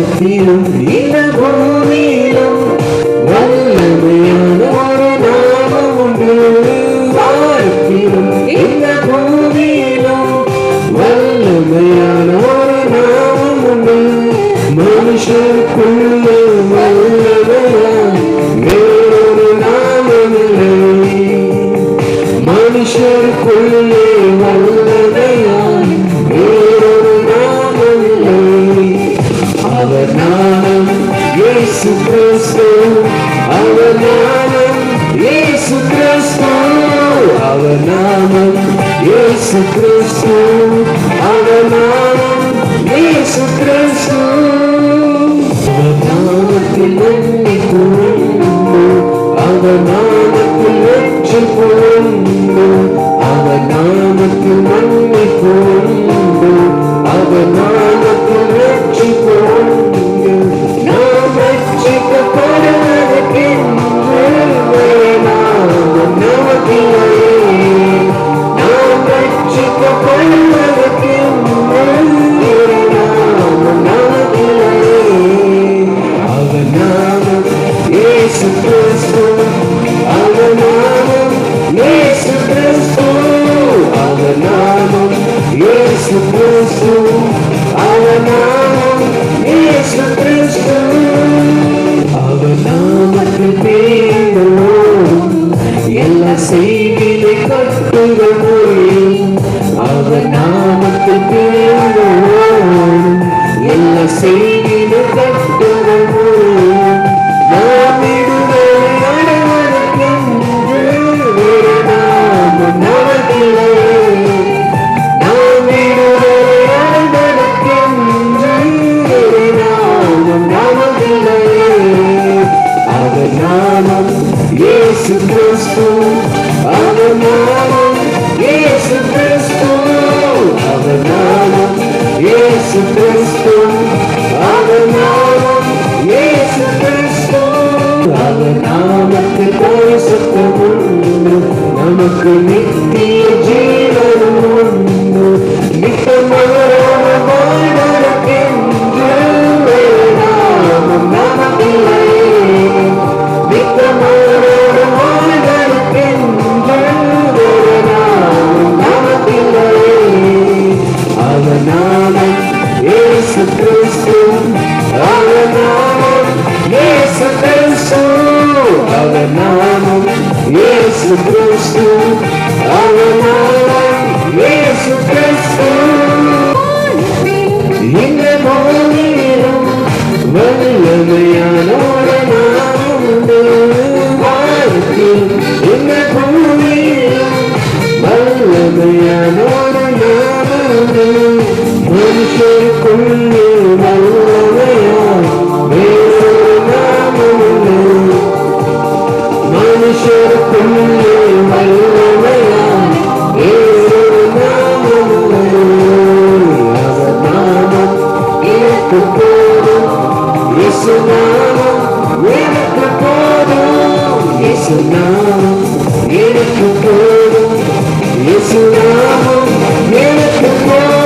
സ്വർഗത്തിലും നീല. ഭൂമിയിലും വല്ലവയാണ് ഒരു നാമമുണ്ട്. ആരത്തിലും നീല ഭൂമിയിലും നാമമില്ലേ? മനുഷ്യർക്കുള്ള വല്ലവയാണ് இயேசு கிறிஸ்து அவர் நாமம் இயேசு கிறிஸ்து அவர் நாமம் இயேசு கிறிஸ்து அவர் நாமம் இயேசு கிறிஸ்து அவர் நாமத்தில் மன்னிப்பு அவர் நாமத்தில் அவர் நாமத்தில் I am not. நாமத்தில் பரிசுத்தம் உண்டு நமக்கு நித்திய ஜீவனம். வாழ்வதற்கென்று the first time In the morning When you love me I In the morning When you love me I know that I'm When the morning இயேசு எனக்கு போதும். இயேசு எனக்கு போதும். எனக்கு போதும்.